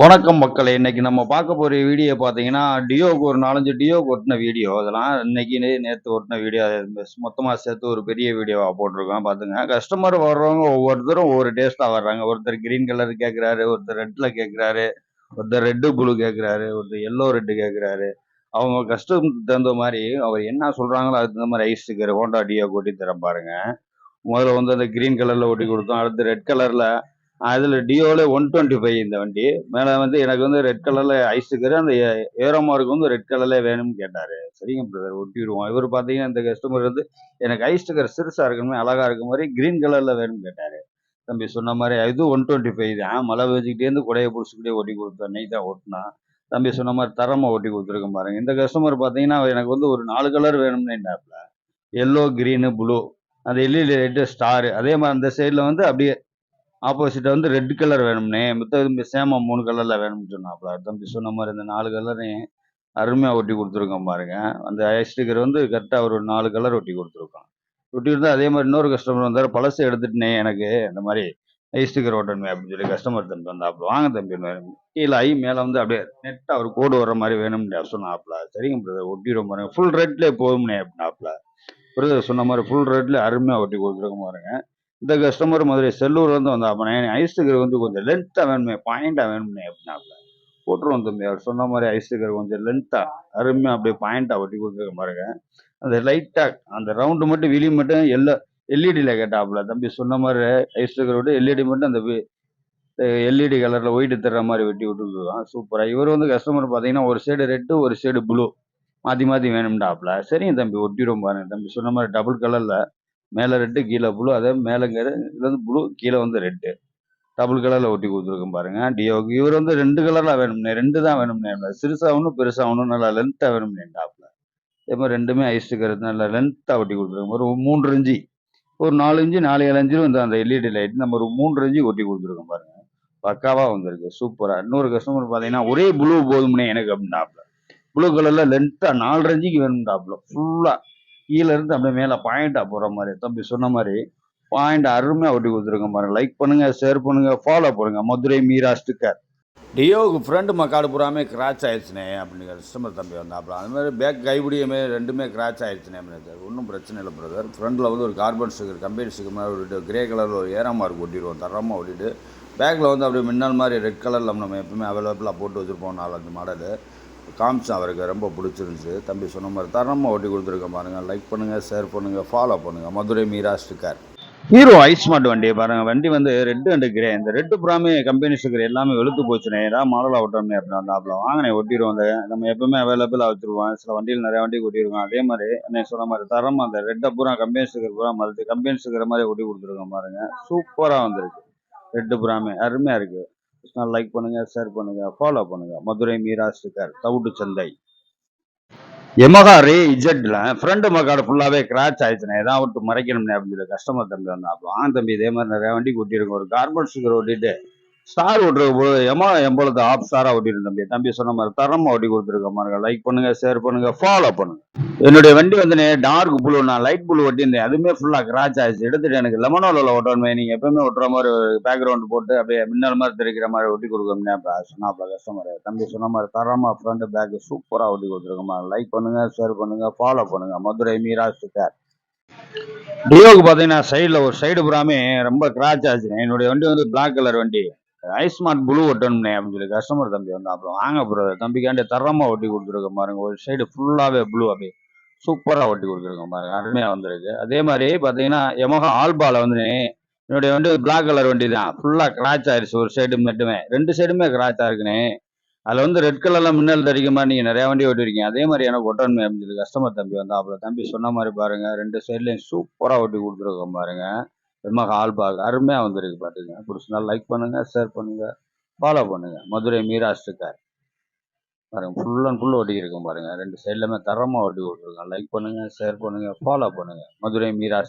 வணக்கம் மக்களை இன்னைக்கு நம்ம பார்க்க போற வீடியோ பார்த்தீங்கன்னா டியோக்கு ஒரு நாலஞ்சு டியோக்கு ஒட்டின வீடியோ. அதெல்லாம் இன்னைக்கு நேற்று ஒட்டின வீடியோ. மொத்தமாக சேர்த்து ஒரு பெரிய வீடியோவாக போட்டிருக்கோம். பார்த்துங்க கஸ்டமர் வர்றவங்க ஒவ்வொருத்தரும் ஒவ்வொரு டேஸ்ட்டாக வர்றாங்க. ஒருத்தர் கிரீன் கலர் கேட்குறாரு ஒருத்தர் ரெட்டில் கேட்குறாரு ஒருத்தர் ரெட்டு ப்ளூ கேட்குறாரு ஒருத்தர் எல்லோ ரெட்டு கேட்குறாரு அவங்க கஸ்டமருக்கு தகுந்த மாதிரி அவர் என்ன சொல்கிறாங்களோ அதுக்கு தகுந்த மாதிரி ஐஸ் ஸ்டிக்கர் ஹோண்டா டியோ கொட்டி தரேன் பாருங்க. முதல்ல வந்து அந்த கிரீன் கலரில் ஒட்டி கொடுத்தோம். அடுத்து ரெட் கலரில் அதில் டியோவில் ஒன் டுவெண்ட்டி ஃபைவ் இந்த வண்டி. மேலே வந்து எனக்கு வந்து ரெட் கலரில் ஐஸுக்கு அந்த ஏரோமாருக்கு வந்து ரெட் கலரில் வேணும்னு கேட்டார். சரிங்க பிரதர் ஒட்டிடுவோம். இவர் பார்த்தீங்கன்னா இந்த கஸ்டமர் வந்து எனக்கு ஐஸ் ஸ்டிக்கர் சிறுசாக இருக்கணும் அழகாக இருக்க மாதிரி க்ரீன் கலரில் வேணும்னு கேட்டார். தம்பி சொன்ன மாதிரி இது ஒன் டுவெண்ட்டி ஃபைவ் தான் மழை வச்சுக்கிட்டேருந்து குடையை பிடிச்சிக்கிட்டே ஓட்டி கொடுத்தேன். நெய் தான் ஓட்டினா. தம்பி சொன்ன மாதிரி தரமாக ஓட்டி கொடுத்துருக்கேன் பாருங்கள் இந்த கஸ்டமர் பார்த்தீங்கன்னா எனக்கு வந்து ஒரு நாலு கலர் வேணும்னு என்னாப்ல எல்லோ க்ரீனு ப்ளூ அந்த எல்இடி ரெட்டு ஸ்டாரு அதே மாதிரி அந்த சைடில் வந்து அப்படியே ஆப்போசிட்டை வந்து ரெட் கலர் வேணும்னே. மித்த சேமா மூணு கலரில் வேணும்னு சொன்னாப்ல. தம்பி சொன்ன மாதிரி இந்த நாலு கலரையும் அருமையாக ஒட்டி கொடுத்துருக்கோம் பாருங்க. அந்த ஐஸ் ஸ்டிக்கர் வந்து கரெக்டாக ஒரு நாலு கலர் ஒட்டி கொடுத்துருக்கோம். ஒட்டி இருந்தால் அதே மாதிரி இன்னொரு கஸ்டமர் வந்தார். பழசு எடுத்துட்டுனே எனக்கு இந்த மாதிரி ஐஸ் ஸ்டிக்கர் ஓட்டணுமே அப்படின்னு சொல்லி கஸ்டமர் தம்பி வந்தாப்புல வாங்க தம்பி கீழே ஐ மேலே வந்து அப்படியே நெட்டாக ஒரு கோடு வர மாதிரி வேணும்னு சொன்னாப்ல. சரிங்க பிரதர் ஒட்டிடும் பாருங்க. ஃபுல் ரேட்லேயே போகும்னே அப்படின்னாப்ல. பிரதர் சொன்ன மாதிரி ஃபுல் ரேட்லேயே அருமையாக ஒட்டி கொடுத்துருக்க பாருங்க. இந்த கஸ்டமர் மதுரை செல்லூர்லேருந்து வந்தா அப்போ ஐஸ் ஸ்டிக்கர் வந்து கொஞ்சம் லென்த்தாக வேணுமே பாயிண்டாக வேணுமே அப்படின்னாப்ல போட்டுருவோம் தம்பி அவர் சொன்ன மாதிரி ஐஸ் கொஞ்சம் லென்த்தாக அருமையாக அப்படியே பாயிண்டாக ஒட்டி கொடுத்துருக்க பாருங்க. அந்த லைட்டாக அந்த ரவுண்டு மட்டும் விழி மட்டும் எல்லோ எல்இடியில் கேட்டாப்புல தம்பி சொன்ன மாதிரி ஐஸ் விட்டு எல்இடி மட்டும் அந்த எல்இடி கலரில் ஒயிட் தர்ற மாதிரி வெட்டி விட்டுருக்கான். சூப்பராக இவர் வந்து கஸ்டமர் பார்த்தீங்கன்னா ஒரு சைடு ரெட்டு ஒரு சைடு ப்ளூ மாற்றி மாற்றி வேணும்டாப்ல சரிங்க தம்பி ஒட்டிடும் பாருங்க. தம்பி சொன்ன மாதிரி டபுள் கலரில் மேலே ரெட்டு கீழே ப்ளூ அதே மேலேங்கிற இதுல வந்து ப்ளூ கீழே வந்து ரெட்டு டபுள் கலரில் ஒட்டி கொடுத்துருக்கோம் பாருங்க. டியோக்கு இவர் வந்து ரெண்டு கலரில் வேணும்னே ரெண்டு தான் வேணும்னே சிறுசாக ஒன்றும் நல்லா லென்த்தாக வேணும்னே டாப்பில் அதே மாதிரி ரெண்டுமே ஐஸ் நல்லா லென்த்தாக ஒட்டி கொடுத்துருக்கோம். ஒரு மூன்று இஞ்சி. ஒரு நாலு இஞ்சி நாலு ஏழு இஞ்சிலும் வந்து அந்த எல்இடி லைட் நம்ம ஒரு மூன்று இஞ்சி ஒட்டி கொடுத்துருக்கோம் பாருங்க. பக்காவாக வந்திருக்கு சூப்பராக இன்னொரு கஸ்டமர் பார்த்தீங்கன்னா ஒரே ப்ளூ போதும்னே எனக்கு அப்படின்னு டாப்பில் ப்ளூ கலரில் லென்த்தாக நாலு இஞ்சிக்கு வேணும்டாப்ல ஃபுல்லாக கீழே இருந்து அப்படியே மேலே பாயிண்டா போகிற மாதிரி. தம்பி சொன்ன மாதிரி பாயிண்ட் அருமையாக ஒட்டி கொடுத்துருங்க பாருங்க. லைக் பண்ணுங்க ஷேர் பண்ணுங்க ஃபாலோ பண்ணுங்க. மதுரை மீரா ஸ்டிக்கர் டியோவுக்கு ஃப்ரெண்டு மக்காடு பூராமே கிராச் ஆயிடுச்சுனே அப்படிங்கிற கஸ்டமர் தம்பி வந்தாப்புல. அது மாதிரி பேக் கைபிடியுமே ரெண்டுமே கிராச் ஆயிடுச்சுனே அப்படின்னு ஒன்றும் பிரச்சனை இல்லை பிரதர் ஃப்ரண்டில் வந்து ஒரு கார்பன் ஸ்டிக்கர் கம்பெனி ஸ்டிக்கர் மாதிரி ஒரு கிரே கலரில் ஒரு ஏரா மார்க் ஒட்டிடுவோம் தரமாக ஒட்டிட்டு. பேக்கில் வந்து அப்படியே மின்னல் மாதிரி ரெட் கலரில் நம்ம எப்பவுமே அவைலபிளாக போட்டு வச்சுருப்போம் நாலஞ்சு மாடலு காமிச்சேன் அவருக்கு ரொம்ப பிடிச்சிருந்துச்சு. தம்பி சொன்ன மாதிரி தரமாக ஓட்டி கொடுத்துருக்க பாருங்கள் லைக் பண்ணுங்கள் ஷேர் பண்ணுங்கள் ஃபாலோ பண்ணுங்கள் Madurai Meera sticker Hero iSmart வண்டி பாருங்கள் வண்டி வந்து ரெட்டு அண்டு கிரே இந்த ரெட்டு புறாமே கம்பெனி ஸ்டிக்கர் எல்லாமே வெளுத்து போச்சுனே ஏதாவது மாடலாக ஓட்டணும்னு அப்படின்னா அந்த வாங்கினே ஒட்டிடுவோம் அந்த நம்ம எப்பவுமே அவைலபிளாக வச்சுருவோம். சில வண்டியில் நிறைய வண்டி ஒட்டிருக்கோம் அதே மாதிரி என்ன சொன்ன மாதிரி தரமாக அந்த ரெட்டை பூரா கம்பெனி ஸ்டிக்கர் பூரா மறுத்து கம்பெனி ஸ்டிக்கர் மாதிரி ஒட்டி கொடுத்துருக்கோம் பாருங்கள் சூப்பராக வந்திருக்கு. ரெட்டு புறாமே அருமையாக இருக்குது லைக் பண்ணுங்க ஷேர் பண்ணுங்க ஃபாலோ பண்ணுங்க. மதுரை மீரா ஸ்டிக்கர் தவுட்டு சந்தை. எமகா ரே இஜெட்ல ஃப்ரண்ட் மகாடு ஃபுல்லாவே கிராச் ஆயிடுச்சுண்ணே. ஏதாவது விட்டு மறைக்கணும்னே அப்படின்னு சொல்லி கஸ்டமர் தம்பி வந்தாப்போ ஆ தம்பி இதே மாதிரி நிறையா வண்டி கூட்டியிருக்கோம் ஒரு கார்பன் சுகர் ஓட்டிட்டு ஸ்டார் ஓட்டுறது போது எம்மா எம்பளத்து ஆஃப் ஸ்டாரா ஓட்டிரு தம்பி? தம்பி சொன்ன மாதிரி தரமா ஓட்டி கொடுத்துருக்க மாதிரி லைக் பண்ணுங்க ஷேர் பண்ணுங்க ஃபாலோ பண்ணுங்க. என்னுடைய வண்டி வந்து டார்க் ப்ளூ நான் லைட் ப்ளூ ஓட்டியிருந்தேன். அதுவுமே ஃபுல்லா கிராச் ஆயிடுச்சு. எடுத்துட்டு எனக்கு லெமனோல ஓட்டணுமே நீங்க எப்பவுமே ஓட்டுற மாதிரி பேக்ரவுண்ட் போட்டு அப்படியே மின்னல் மாதிரி தெரிக்கிற மாதிரி ஒட்டி கொடுக்கணும்னே சொன்னாப்ல கஸ்டமர் தம்பி சொன்ன மாதிரி தரமா ஃப்ரண்ட் பேக் சூப்பரா ஒட்டி கொடுத்துருக்கோமா லைக் பண்ணுங்க ஷேர் பண்ணுங்க ஃபாலோ பண்ணுங்க. மதுரை மீரா ஸ்டிக்கர் டியோக்கு பார்த்தீங்கன்னா சைடில் ஒரு சைடு புறாமே ரொம்ப கிராச் ஆச்சு என்னுடைய வண்டி வந்து பிளாக் கலர் வண்டி. ஐஸ்மார்ட் ப்ளூ ஒட்டணும்னே அப்படின்னு சொல்லி கஸ்டமர் தம்பி வந்து அப்புறம் வாங்க ப்ரோ தம்பிக்காண்டி தரமாக ஒட்டி கொடுத்துருக்க பாருங்க. ஒரு சைடு ஃபுல்லாகவே ப்ளூ அப்படியே சூப்பராக ஒட்டி கொடுத்துருக்கோம் பாருங்க. அருமையாக வந்திருக்கு. அதே மாதிரி பார்த்தீங்கன்னா எமகா ஆல்பால வந்து என்னுடைய வண்டி பிளாக் கலர் வண்டி தான். ஃபுல்லாக கிராச் ஆயிடுச்சு ஒரு சைடு மட்டுமே. ரெண்டு சைடுமே கிராச் ஆயிருக்குனே. அதில் வந்து ரெட் கலர்ல மின்னல் தடிக்க மாதிரி நீங்கள் நிறையா வண்டி ஓட்டிருக்கீங்க. அதே மாதிரி எனக்கு ஒட்டணுமே அப்படின்னு சொல்லி கஸ்டமர் தம்பி வந்து அப்புறம் தம்பி சொன்ன மாதிரி பாருங்க. ரெண்டு சைட்லேயும் சூப்பராக ஒட்டி கொடுத்துருக்கோம் பாருங்க. ரொம்ப ஹால் அருமையாக வந்திருக்கு பார்த்துங்க பிடிச்சினா லைக் பண்ணுங்கள் ஷேர் பண்ணுங்கள் ஃபாலோ பண்ணுங்கள் மதுரை மீரா பாருங்கள் ஃபுல் அண்ட் ஃபுல் ஒட்டி இருக்கும் பாருங்கள் ரெண்டு சைட்லையுமே தரமாக ஒட்டி விட்ருக்கோம் லைக் பண்ணுங்கள் ஷேர் பண்ணுங்கள் ஃபாலோ பண்ணுங்கள் மதுரை மீரா